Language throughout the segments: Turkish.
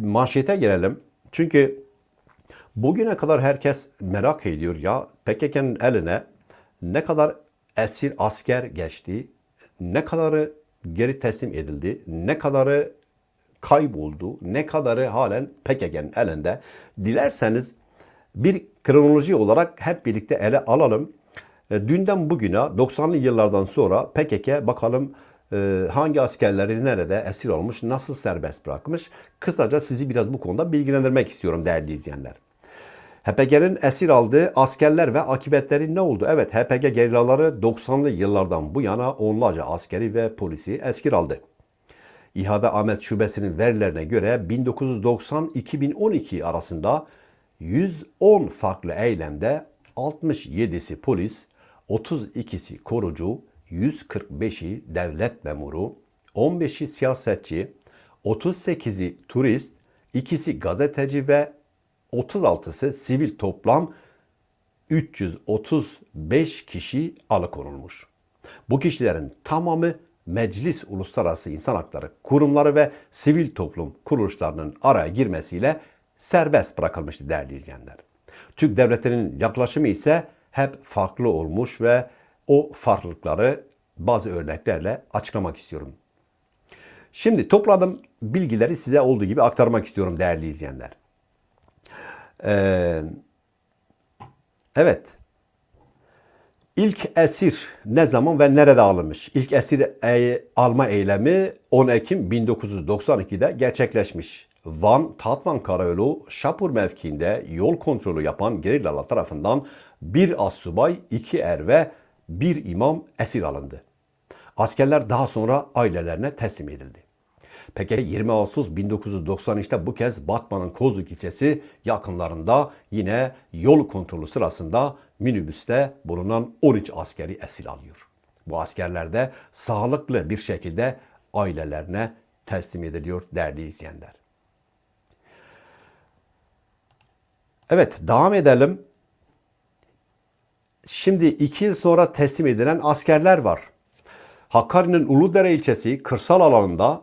manşete gelelim. Çünkü bugüne kadar herkes merak ediyor ya PKK'nın eline ne kadar esir asker geçti, ne kadarı geri teslim edildi, ne kadarı kayboldu, ne kadarı halen PKK'nın elinde. Dilerseniz bir kronoloji olarak hep birlikte ele alalım. E, Dünden bugüne 90'lı yıllardan sonra PKK bakalım hangi askerleri nerede esir olmuş, nasıl serbest bırakmış. Kısaca sizi biraz bu konuda bilgilendirmek istiyorum değerli izleyenler. HPG'nin esir aldığı askerler ve akıbetleri ne oldu? Evet HPG gerillaları 90'lı yıllardan bu yana onlarca askeri ve polisi esir aldı. İHA'da Ahmet Şubesi'nin verilerine göre 1990-2012 arasında 110 farklı eylemde 67'si polis, 32'si korucu, 145'i devlet memuru, 15'i siyasetçi, 38'i turist, ikisi gazeteci ve 36'sı sivil toplam 335 kişi alıkonulmuş. Bu kişilerin tamamı meclis uluslararası insan hakları kurumları ve sivil toplum kuruluşlarının araya girmesiyle serbest bırakılmıştı değerli izleyenler. Türk devletinin yaklaşımı ise hep farklı olmuş ve o farklılıkları bazı örneklerle açıklamak istiyorum. Şimdi topladığım bilgileri size olduğu gibi aktarmak istiyorum değerli izleyenler. Ee, evet. İlk esir ne zaman ve nerede alınmış? İlk esir e, alma eylemi 10 Ekim 1992'de gerçekleşmiş. Van, Tatvan Karayolu, Şapur mevkiinde yol kontrolü yapan gerillalar tarafından bir assubay, iki er ve bir imam esir alındı. Askerler daha sonra ailelerine teslim edildi. Peki 20 Ağustos 1993'te bu kez Batman'ın Kozluk ilçesi yakınlarında yine yol kontrolü sırasında minibüste bulunan 13 askeri esir alıyor. Bu askerler de sağlıklı bir şekilde ailelerine teslim ediliyor değerli izleyenler. Evet devam edelim. Şimdi iki yıl sonra teslim edilen askerler var. Hakkari'nin Uludere ilçesi kırsal alanında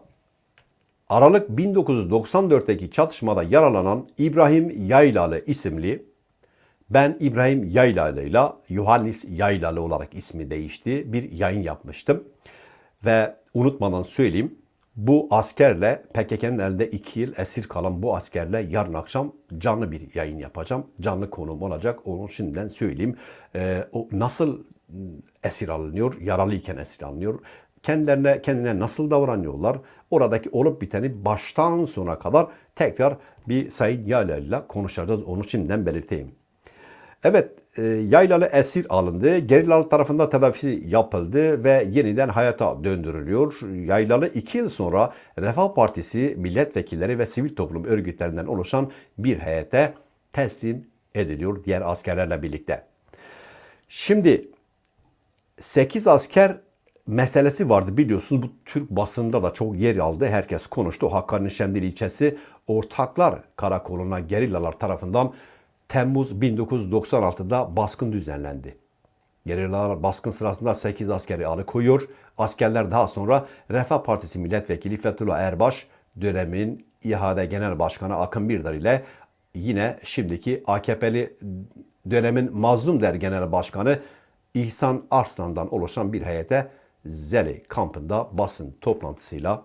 Aralık 1994'teki çatışmada yaralanan İbrahim Yaylalı isimli ben İbrahim Yaylalı ile Yohannis Yaylalı olarak ismi değişti. Bir yayın yapmıştım. Ve unutmadan söyleyeyim. Bu askerle PKK'nın elinde 2 yıl esir kalan bu askerle yarın akşam canlı bir yayın yapacağım. Canlı konuğum olacak. Onu şimdiden söyleyeyim. Ee, o nasıl esir alınıyor? Yaralıyken esir alınıyor kendilerine kendine nasıl davranıyorlar? Oradaki olup biteni baştan sona kadar tekrar bir Sayın Yayla ile konuşacağız. Onu şimdiden belirteyim. Evet, e, Yaylalı esir alındı. Gerillalı tarafında telafisi yapıldı ve yeniden hayata döndürülüyor. Yaylalı iki yıl sonra Refah Partisi milletvekilleri ve sivil toplum örgütlerinden oluşan bir heyete teslim ediliyor diğer askerlerle birlikte. Şimdi 8 asker meselesi vardı biliyorsunuz. Bu Türk basında da çok yer aldı. Herkes konuştu. Hakkari'nin Şemdil ilçesi Ortaklar Karakolu'na gerillalar tarafından Temmuz 1996'da baskın düzenlendi. Gerillalar baskın sırasında 8 askeri alıkoyuyor. Askerler daha sonra Refah Partisi Milletvekili Fethullah Erbaş dönemin İHA'da Genel Başkanı Akın Birdar ile yine şimdiki AKP'li dönemin Mazlum Der Genel Başkanı İhsan Arslan'dan oluşan bir heyete Zeli kampında basın toplantısıyla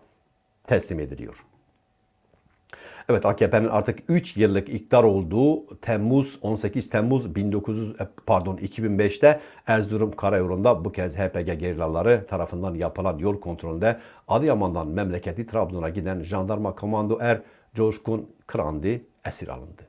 teslim ediliyor. Evet AKP'nin artık 3 yıllık iktidar olduğu Temmuz 18 Temmuz 1900 e, pardon 2005'te Erzurum Karayolu'nda bu kez HPG gerillaları tarafından yapılan yol kontrolünde Adıyaman'dan memleketi Trabzon'a giden jandarma komando er Coşkun Krandi esir alındı.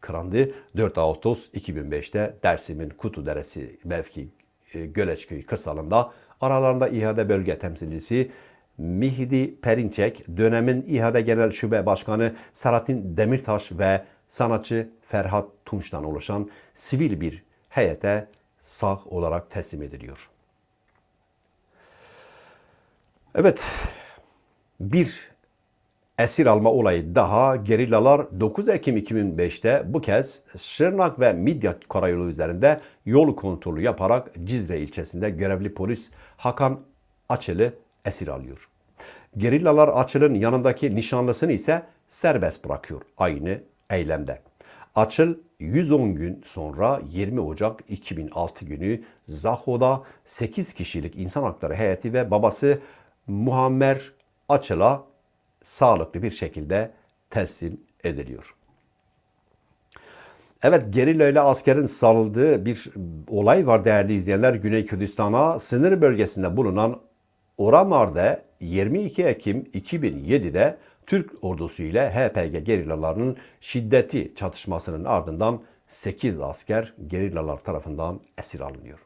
Krandi 4 Ağustos 2005'te Dersim'in Kutu Deresi mevki e, Göleçköy kırsalında aralarında İHA'da bölge temsilcisi Mihdi Perinçek, dönemin İHA'da Genel Şube Başkanı Selahattin Demirtaş ve sanatçı Ferhat Tunç'tan oluşan sivil bir heyete sağ olarak teslim ediliyor. Evet, bir esir alma olayı daha gerillalar 9 Ekim 2005'te bu kez Şırnak ve Midyat karayolu üzerinde yol kontrolü yaparak Cizre ilçesinde görevli polis Hakan Açıl'ı esir alıyor. Gerillalar Açıl'ın yanındaki nişanlısını ise serbest bırakıyor aynı eylemde. Açıl 110 gün sonra 20 Ocak 2006 günü Zaho'da 8 kişilik insan hakları heyeti ve babası Muammer Açıl'a sağlıklı bir şekilde teslim ediliyor. Evet gerilla ile askerin sarıldığı bir olay var değerli izleyenler. Güney Kürdistan'a sınır bölgesinde bulunan Oramar'da 22 Ekim 2007'de Türk ordusu ile HPG gerillalarının şiddeti çatışmasının ardından 8 asker gerillalar tarafından esir alınıyor.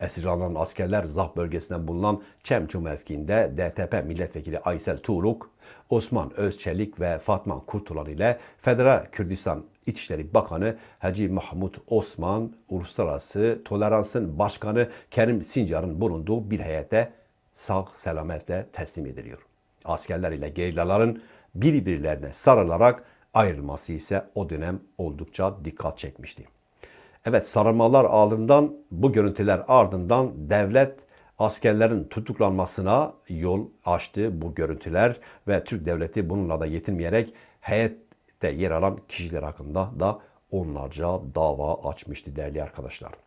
Esir alınan askerler Zah bölgesinden bulunan Çemçu mevkiinde DTP milletvekili Aysel Tuğruk, Osman Özçelik ve Fatma Kurtulan ile Federal Kürdistan İçişleri Bakanı Hacı Mahmut Osman, Uluslararası Toleransın Başkanı Kerim Sincar'ın bulunduğu bir heyete sağ selametle teslim ediliyor. Askerler ile gerillaların birbirlerine sarılarak ayrılması ise o dönem oldukça dikkat çekmişti. Evet sarılmalar ardından bu görüntüler ardından devlet askerlerin tutuklanmasına yol açtı bu görüntüler ve Türk devleti bununla da yetinmeyerek heyette yer alan kişiler hakkında da onlarca dava açmıştı değerli arkadaşlar.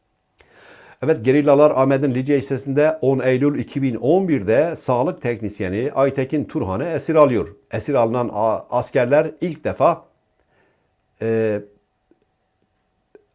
Evet gerillalar Ahmet'in Lice hissesinde 10 Eylül 2011'de sağlık teknisyeni Aytekin Turhan'ı esir alıyor. Esir alınan askerler ilk defa e,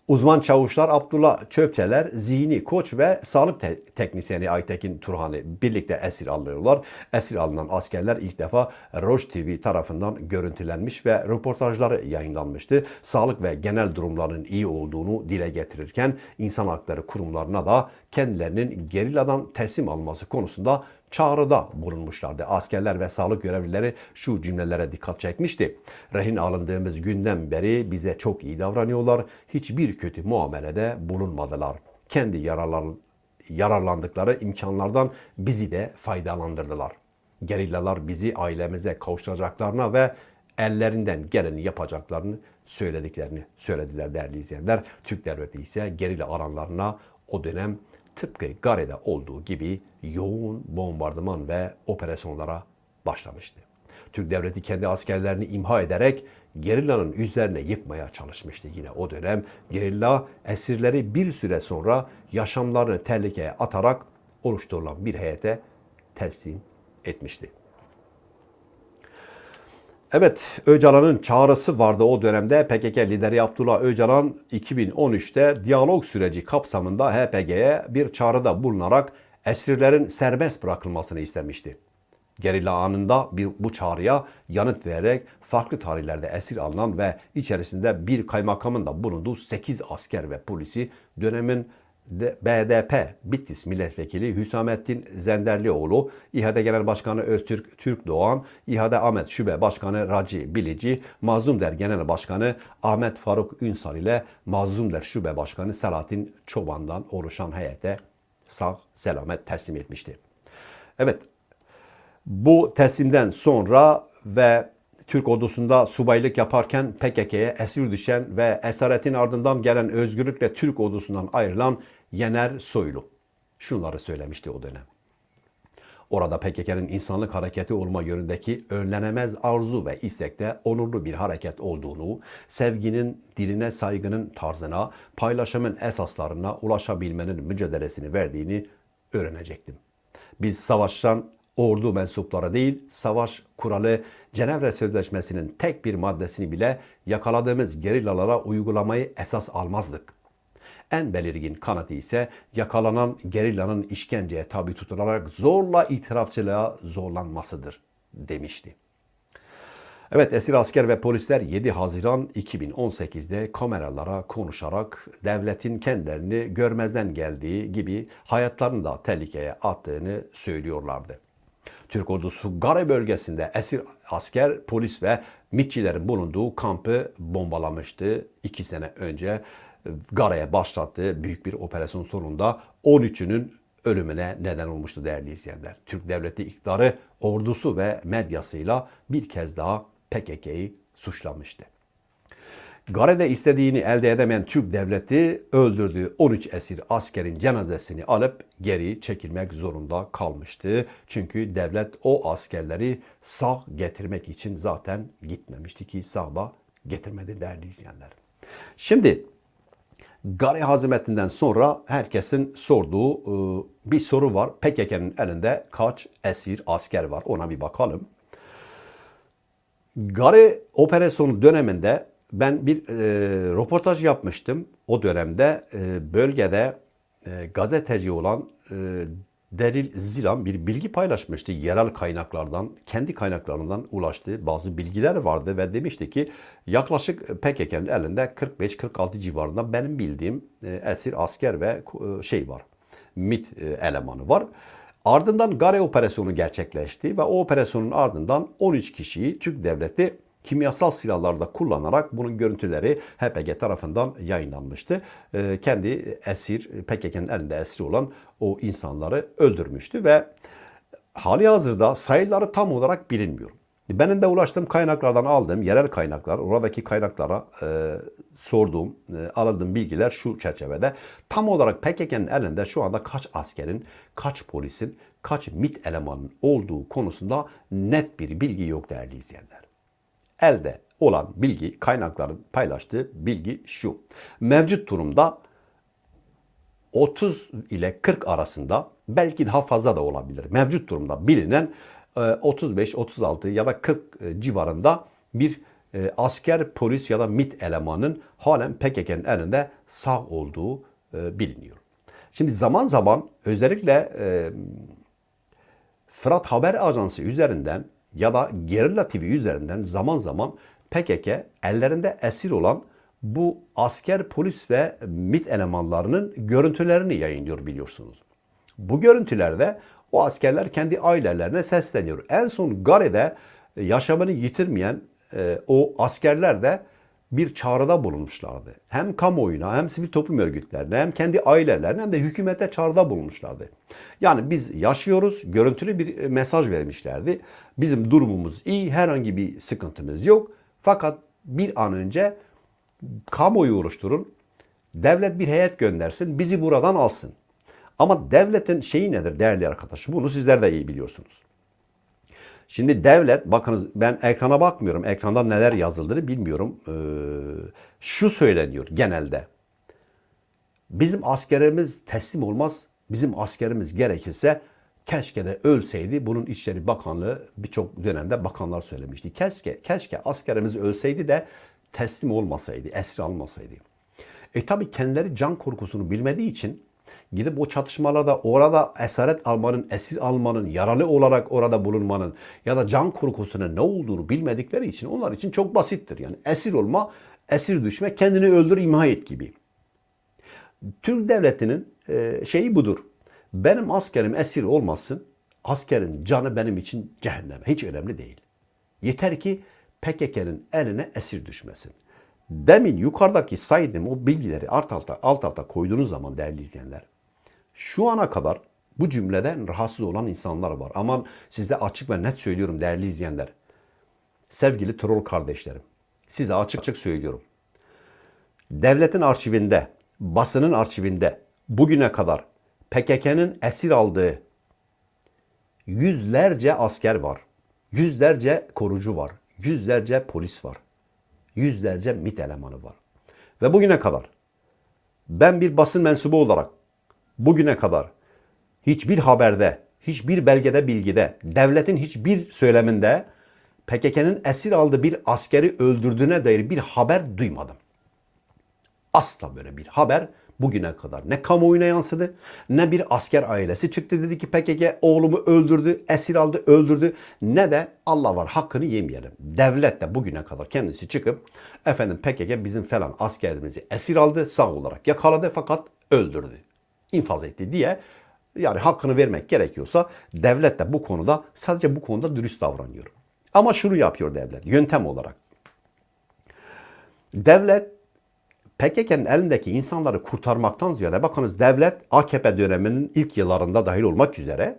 Uzman çavuşlar Abdullah Çöpçeler, zihni koç ve sağlık te- teknisyeni Aytekin Turhan'ı birlikte esir alıyorlar. Esir alınan askerler ilk defa Roj TV tarafından görüntülenmiş ve röportajları yayınlanmıştı. Sağlık ve genel durumların iyi olduğunu dile getirirken insan hakları kurumlarına da kendilerinin gerilladan teslim alması konusunda çağrıda bulunmuşlardı. Askerler ve sağlık görevlileri şu cümlelere dikkat çekmişti. Rehin alındığımız günden beri bize çok iyi davranıyorlar. Hiçbir kötü muamelede bulunmadılar. Kendi yararlar, yararlandıkları imkanlardan bizi de faydalandırdılar. Gerillalar bizi ailemize kavuşturacaklarına ve ellerinden geleni yapacaklarını söylediklerini söylediler değerli izleyenler. Türk devleti ise gerilla aranlarına o dönem tıpkı Gare'de olduğu gibi yoğun bombardıman ve operasyonlara başlamıştı. Türk devleti kendi askerlerini imha ederek gerillanın üzerine yıkmaya çalışmıştı. Yine o dönem gerilla esirleri bir süre sonra yaşamlarını tehlikeye atarak oluşturulan bir heyete teslim etmişti. Evet, Öcalan'ın çağrısı vardı o dönemde. PKK lideri Abdullah Öcalan 2013'te diyalog süreci kapsamında HPG'ye bir çağrıda bulunarak esirlerin serbest bırakılmasını istemişti. Gerilla anında bir, bu çağrıya yanıt vererek farklı tarihlerde esir alınan ve içerisinde bir kaymakamın da bulunduğu 8 asker ve polisi dönemin BDP Bitlis Milletvekili Hüsamettin Zenderlioğlu, İHAD Genel Başkanı Öztürk Türk Doğan, İHAD Ahmet Şube Başkanı Raci Bilici, Mazlumder Genel Başkanı Ahmet Faruk Ünsal ile Mazlumder Şube Başkanı Selahattin Çoban'dan oluşan heyete sağ selamet teslim etmişti. Evet, bu teslimden sonra ve Türk ordusunda subaylık yaparken PKK'ye esir düşen ve esaretin ardından gelen özgürlükle Türk ordusundan ayrılan Yener Soylu. Şunları söylemişti o dönem. Orada PKK'nın insanlık hareketi olma yönündeki önlenemez arzu ve istekte onurlu bir hareket olduğunu, sevginin, diline saygının tarzına, paylaşımın esaslarına ulaşabilmenin mücadelesini verdiğini öğrenecektim. Biz savaştan ordu mensupları değil, savaş kuralı Cenevre Sözleşmesi'nin tek bir maddesini bile yakaladığımız gerillalara uygulamayı esas almazdık. En belirgin kanıtı ise yakalanan gerillanın işkenceye tabi tutularak zorla itirafçılığa zorlanmasıdır demişti. Evet esir asker ve polisler 7 Haziran 2018'de kameralara konuşarak devletin kendilerini görmezden geldiği gibi hayatlarını da tehlikeye attığını söylüyorlardı. Türk ordusu Gare bölgesinde esir asker, polis ve mitçilerin bulunduğu kampı bombalamıştı. iki sene önce Gare'ye başlattığı büyük bir operasyon sonunda 13'ünün ölümüne neden olmuştu değerli izleyenler. Türk devleti iktidarı ordusu ve medyasıyla bir kez daha PKK'yı suçlamıştı. Gare'de istediğini elde edemeyen Türk devleti öldürdüğü 13 esir askerin cenazesini alıp geri çekilmek zorunda kalmıştı. Çünkü devlet o askerleri sağ getirmek için zaten gitmemişti ki sağda getirmedi değerli izleyenler. Şimdi Gare hazimetinden sonra herkesin sorduğu e, bir soru var. PKK'nın elinde kaç esir asker var ona bir bakalım. Gare operasyonu döneminde ben bir e, röportaj yapmıştım. O dönemde e, bölgede e, gazeteci olan e, Delil Zilan bir bilgi paylaşmıştı. Yerel kaynaklardan, kendi kaynaklarından ulaştığı bazı bilgiler vardı ve demişti ki yaklaşık PKK'nın elinde 45-46 civarında benim bildiğim e, esir asker ve e, şey var. MIT e, elemanı var. Ardından Gare operasyonu gerçekleşti ve o operasyonun ardından 13 kişiyi Türk devleti kimyasal silahlarda kullanarak bunun görüntüleri HPG tarafından yayınlanmıştı. Ee, kendi esir, PKK'nın elinde esir olan o insanları öldürmüştü ve hali hazırda sayıları tam olarak bilinmiyor. Benim de ulaştığım kaynaklardan aldığım yerel kaynaklar, oradaki kaynaklara e, sorduğum, e, aldığım bilgiler şu çerçevede. Tam olarak PKK'nın elinde şu anda kaç askerin, kaç polisin, kaç MIT elemanın olduğu konusunda net bir bilgi yok değerli izleyenler. Elde olan bilgi, kaynakların paylaştığı bilgi şu. Mevcut durumda 30 ile 40 arasında belki daha fazla da olabilir. Mevcut durumda bilinen 35, 36 ya da 40 e, civarında bir e, asker, polis ya da MIT elemanın halen PKK'nın elinde sağ olduğu e, biliniyor. Şimdi zaman zaman özellikle Fırat Haber Ajansı üzerinden ya da Gerilla TV üzerinden zaman zaman PKK ellerinde esir olan bu asker, polis ve MIT elemanlarının görüntülerini yayınlıyor biliyorsunuz. Bu görüntülerde o askerler kendi ailelerine sesleniyor. En son Gare'de yaşamını yitirmeyen e, o askerler de bir çağrıda bulunmuşlardı. Hem kamuoyuna hem sivil toplum örgütlerine hem kendi ailelerine hem de hükümete çağrıda bulunmuşlardı. Yani biz yaşıyoruz, görüntülü bir mesaj vermişlerdi. Bizim durumumuz iyi, herhangi bir sıkıntımız yok. Fakat bir an önce kamuoyu oluşturun, devlet bir heyet göndersin, bizi buradan alsın. Ama devletin şeyi nedir değerli arkadaşım? Bunu sizler de iyi biliyorsunuz. Şimdi devlet, bakınız ben ekrana bakmıyorum. Ekranda neler yazıldığını bilmiyorum. Ee, şu söyleniyor genelde. Bizim askerimiz teslim olmaz. Bizim askerimiz gerekirse keşke de ölseydi. Bunun İçişleri Bakanlığı birçok dönemde bakanlar söylemişti. Keşke, keşke askerimiz ölseydi de teslim olmasaydı, esir almasaydı. E tabi kendileri can korkusunu bilmediği için gidip o çatışmalarda orada esaret almanın, esir almanın, yaralı olarak orada bulunmanın ya da can korkusunun ne olduğunu bilmedikleri için onlar için çok basittir. Yani esir olma, esir düşme, kendini öldür, imha et gibi. Türk devletinin e, şeyi budur. Benim askerim esir olmasın, askerin canı benim için cehenneme. Hiç önemli değil. Yeter ki PKK'nın eline esir düşmesin. Demin yukarıdaki saydığım o bilgileri alt alta, alt alta koyduğunuz zaman değerli izleyenler, şu ana kadar bu cümleden rahatsız olan insanlar var. Aman size açık ve net söylüyorum değerli izleyenler. Sevgili troll kardeşlerim, size açık açık söylüyorum. Devletin arşivinde, basının arşivinde bugüne kadar PKK'nın esir aldığı yüzlerce asker var. Yüzlerce korucu var. Yüzlerce polis var. Yüzlerce MIT elemanı var. Ve bugüne kadar ben bir basın mensubu olarak bugüne kadar hiçbir haberde, hiçbir belgede, bilgide, devletin hiçbir söyleminde PKK'nın esir aldığı bir askeri öldürdüğüne dair bir haber duymadım. Asla böyle bir haber bugüne kadar ne kamuoyuna yansıdı ne bir asker ailesi çıktı dedi ki PKK oğlumu öldürdü, esir aldı, öldürdü ne de Allah var hakkını yemeyelim. Devlet de bugüne kadar kendisi çıkıp efendim PKK bizim falan askerimizi esir aldı, sağ olarak yakaladı fakat öldürdü infaz etti diye yani hakkını vermek gerekiyorsa devlet de bu konuda sadece bu konuda dürüst davranıyor. Ama şunu yapıyor devlet yöntem olarak. Devlet PKK'nın elindeki insanları kurtarmaktan ziyade bakınız devlet AKP döneminin ilk yıllarında dahil olmak üzere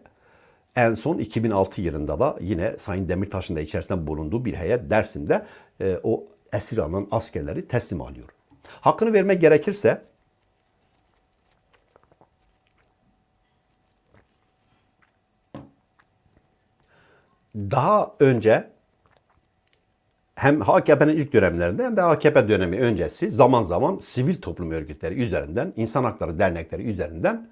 en son 2006 yılında da yine Sayın Demirtaş'ın da içerisinde bulunduğu bir heyet Dersim'de e, o esir alınan askerleri teslim alıyor. Hakkını vermek gerekirse daha önce hem AKP'nin ilk dönemlerinde hem de AKP dönemi öncesi zaman zaman sivil toplum örgütleri üzerinden, insan hakları dernekleri üzerinden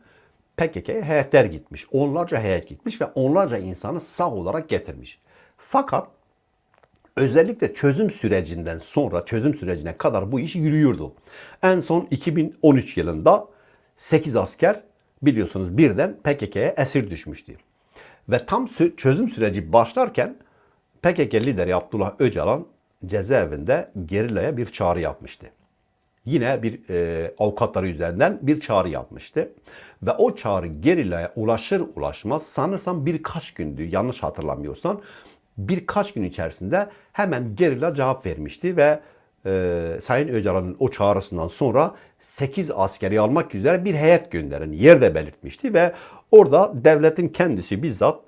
PKK'ya heyetler gitmiş. Onlarca heyet gitmiş ve onlarca insanı sağ olarak getirmiş. Fakat özellikle çözüm sürecinden sonra, çözüm sürecine kadar bu iş yürüyordu. En son 2013 yılında 8 asker biliyorsunuz birden PKK'ya esir düşmüştü. Ve tam çözüm süreci başlarken PKK lideri Abdullah Öcalan cezaevinde gerilaya bir çağrı yapmıştı. Yine bir e, avukatları üzerinden bir çağrı yapmıştı. Ve o çağrı gerilaya ulaşır ulaşmaz sanırsam birkaç gündü yanlış hatırlamıyorsam birkaç gün içerisinde hemen gerilla cevap vermişti ve e, Sayın Öcalan'ın o çağrısından sonra 8 askeri almak üzere bir heyet gönderin yer de belirtmişti ve orada devletin kendisi bizzat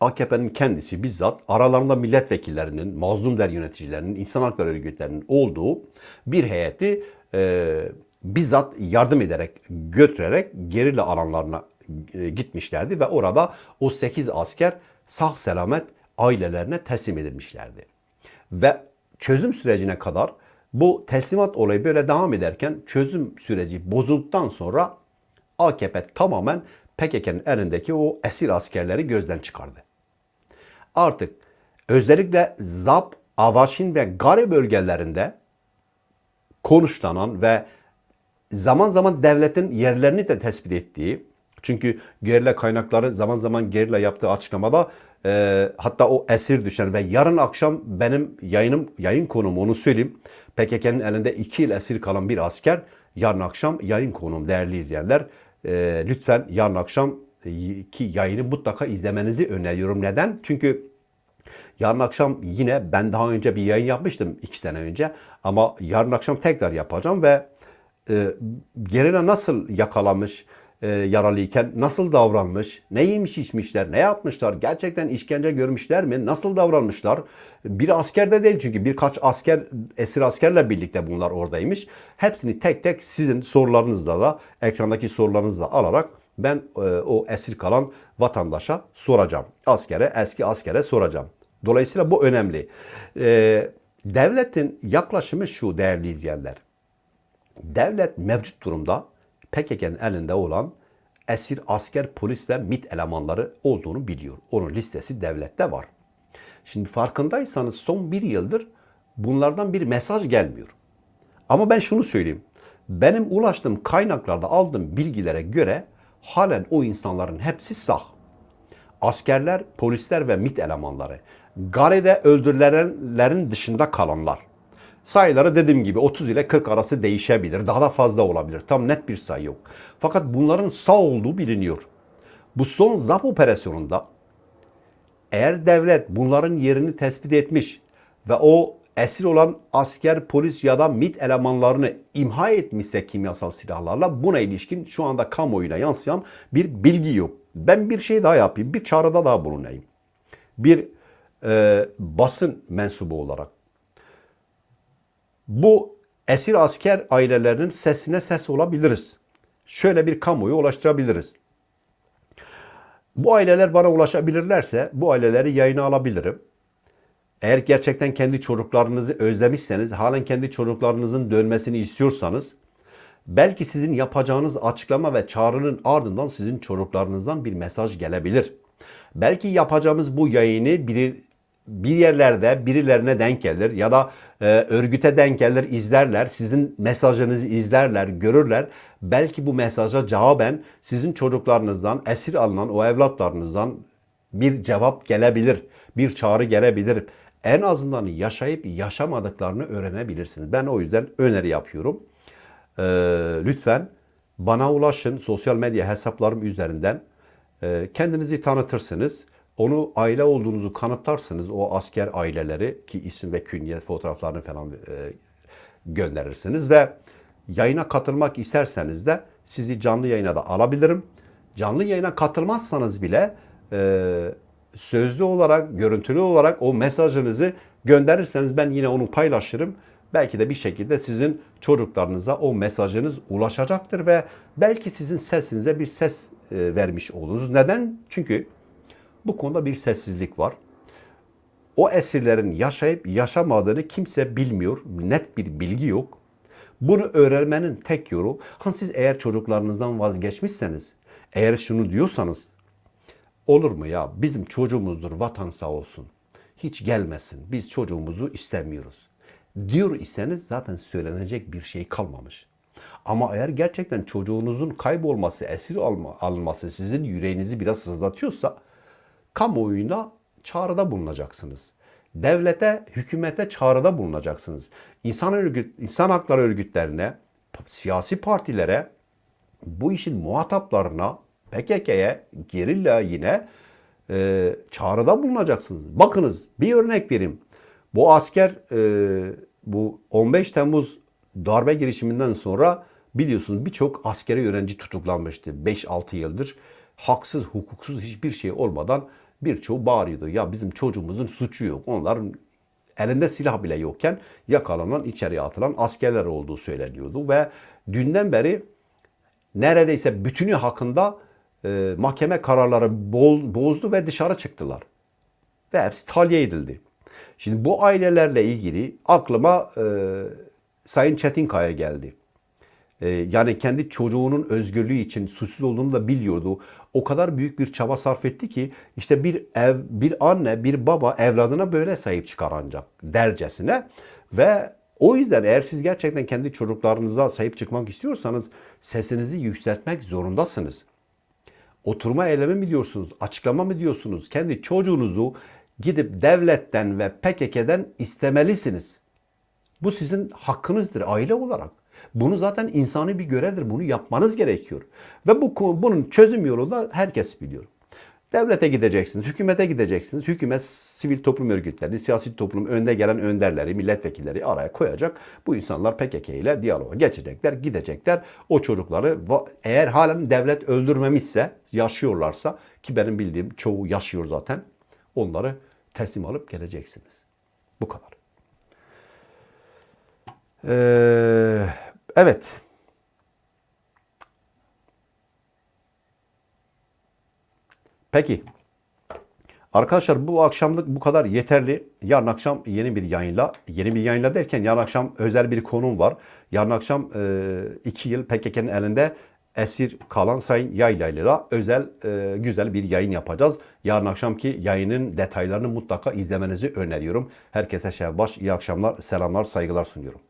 AKP'nin kendisi bizzat aralarında milletvekillerinin, mazlum der yöneticilerinin, insan hakları örgütlerinin olduğu bir heyeti e, bizzat yardım ederek, götürerek gerilla alanlarına e, gitmişlerdi ve orada o 8 asker sağ selamet ailelerine teslim edilmişlerdi. Ve çözüm sürecine kadar bu teslimat olayı böyle devam ederken çözüm süreci bozulduktan sonra AKP tamamen PKK'nın elindeki o esir askerleri gözden çıkardı. Artık özellikle Zap, Avaşin ve Gari bölgelerinde konuşlanan ve zaman zaman devletin yerlerini de tespit ettiği çünkü gerilla kaynakları zaman zaman gerilla yaptığı açıklamada e, hatta o esir düşen ve yarın akşam benim yayınım yayın konumu onu söyleyeyim. PKK'nın elinde iki yıl esir kalan bir asker yarın akşam yayın konum değerli izleyenler. E, lütfen yarın akşam e, ki yayını mutlaka izlemenizi öneriyorum. Neden? Çünkü Yarın akşam yine ben daha önce bir yayın yapmıştım iki sene önce ama yarın akşam tekrar yapacağım ve e, gerine nasıl yakalamış e, yaralıyken nasıl davranmış, ne yemiş içmişler, ne yapmışlar, gerçekten işkence görmüşler mi, nasıl davranmışlar. Bir asker de değil çünkü birkaç asker, esir askerle birlikte bunlar oradaymış. Hepsini tek tek sizin sorularınızla da ekrandaki sorularınızla alarak ben e, o esir kalan vatandaşa soracağım. Askere, eski askere soracağım. Dolayısıyla bu önemli. E, devletin yaklaşımı şu değerli izleyenler. Devlet mevcut durumda PKK'nın elinde olan esir, asker, polis ve MIT elemanları olduğunu biliyor. Onun listesi devlette var. Şimdi farkındaysanız son bir yıldır bunlardan bir mesaj gelmiyor. Ama ben şunu söyleyeyim. Benim ulaştığım kaynaklarda aldığım bilgilere göre halen o insanların hepsi sağ. Askerler, polisler ve MIT elemanları. Gare'de öldürülenlerin dışında kalanlar. Sayıları dediğim gibi 30 ile 40 arası değişebilir. Daha da fazla olabilir. Tam net bir sayı yok. Fakat bunların sağ olduğu biliniyor. Bu son ZAP operasyonunda eğer devlet bunların yerini tespit etmiş ve o esir olan asker, polis ya da MIT elemanlarını imha etmişse kimyasal silahlarla buna ilişkin şu anda kamuoyuna yansıyan bir bilgi yok. Ben bir şey daha yapayım, bir çağrıda daha bulunayım. Bir e, basın mensubu olarak. Bu esir asker ailelerinin sesine ses olabiliriz. Şöyle bir kamuoyu ulaştırabiliriz. Bu aileler bana ulaşabilirlerse bu aileleri yayına alabilirim. Eğer gerçekten kendi çocuklarınızı özlemişseniz, halen kendi çocuklarınızın dönmesini istiyorsanız, belki sizin yapacağınız açıklama ve çağrının ardından sizin çocuklarınızdan bir mesaj gelebilir. Belki yapacağımız bu yayını biri bir yerlerde birilerine denk gelir ya da e, örgüte denk gelir, izlerler, sizin mesajınızı izlerler, görürler. Belki bu mesaja cevaben sizin çocuklarınızdan, esir alınan o evlatlarınızdan bir cevap gelebilir, bir çağrı gelebilir. En azından yaşayıp yaşamadıklarını öğrenebilirsiniz. Ben o yüzden öneri yapıyorum. Ee, lütfen bana ulaşın sosyal medya hesaplarım üzerinden. Ee, kendinizi tanıtırsınız. Onu aile olduğunuzu kanıtlarsınız. O asker aileleri ki isim ve künye fotoğraflarını falan e, gönderirsiniz ve yayına katılmak isterseniz de sizi canlı yayına da alabilirim. Canlı yayına katılmazsanız bile e, sözlü olarak, görüntülü olarak o mesajınızı gönderirseniz ben yine onu paylaşırım. Belki de bir şekilde sizin çocuklarınıza o mesajınız ulaşacaktır ve belki sizin sesinize bir ses e, vermiş oluruz. Neden? Çünkü bu konuda bir sessizlik var. O esirlerin yaşayıp yaşamadığını kimse bilmiyor. Net bir bilgi yok. Bunu öğrenmenin tek yolu, hani siz eğer çocuklarınızdan vazgeçmişseniz, eğer şunu diyorsanız, olur mu ya bizim çocuğumuzdur vatan sağ olsun. Hiç gelmesin biz çocuğumuzu istemiyoruz. Diyor iseniz zaten söylenecek bir şey kalmamış. Ama eğer gerçekten çocuğunuzun kaybolması, esir alma, alınması sizin yüreğinizi biraz sızlatıyorsa kamuoyuna çağrıda bulunacaksınız. Devlete, hükümete çağrıda bulunacaksınız. İnsan, örgüt, insan hakları örgütlerine, siyasi partilere, bu işin muhataplarına, PKK'ye, gerilla yine e, çağrıda bulunacaksınız. Bakınız bir örnek vereyim. Bu asker e, bu 15 Temmuz darbe girişiminden sonra biliyorsunuz birçok askeri öğrenci tutuklanmıştı. 5-6 yıldır haksız, hukuksuz hiçbir şey olmadan birçoğu bağırıyordu. Ya bizim çocuğumuzun suçu yok. Onların elinde silah bile yokken yakalanan, içeriye atılan askerler olduğu söyleniyordu. Ve dünden beri neredeyse bütünü hakkında e, mahkeme kararları bozdu ve dışarı çıktılar. Ve hepsi tahliye edildi. Şimdi bu ailelerle ilgili aklıma e, Sayın Çetinkaya geldi. E, yani kendi çocuğunun özgürlüğü için suçsuz olduğunu da biliyordu. O kadar büyük bir çaba sarf etti ki işte bir ev, bir anne, bir baba evladına böyle sahip çıkar ancak dercesine ve o yüzden eğer siz gerçekten kendi çocuklarınıza sahip çıkmak istiyorsanız sesinizi yükseltmek zorundasınız. Oturma eylemi mi diyorsunuz, açıklama mı diyorsunuz? Kendi çocuğunuzu gidip devletten ve PKK'den istemelisiniz. Bu sizin hakkınızdır aile olarak. Bunu zaten insani bir görevdir. Bunu yapmanız gerekiyor. Ve bu bunun çözüm yolu da herkes biliyor. Devlete gideceksiniz, hükümete gideceksiniz. Hükümet sivil toplum örgütlerini, siyasi toplum önde gelen önderleri, milletvekilleri araya koyacak. Bu insanlar PKK ile diyaloğa geçecekler, gidecekler. O çocukları eğer halen devlet öldürmemişse, yaşıyorlarsa ki benim bildiğim çoğu yaşıyor zaten. Onları teslim alıp geleceksiniz. Bu kadar. Ee, evet. Peki. Arkadaşlar bu akşamlık bu kadar yeterli. Yarın akşam yeni bir yayınla, yeni bir yayınla derken yarın akşam özel bir konum var. Yarın akşam e, iki yıl PKK'nın elinde esir kalan Sayın Yaylaylı'la özel e, güzel bir yayın yapacağız. Yarın akşamki yayının detaylarını mutlaka izlemenizi öneriyorum. Herkese şevbaş, iyi akşamlar, selamlar, saygılar sunuyorum.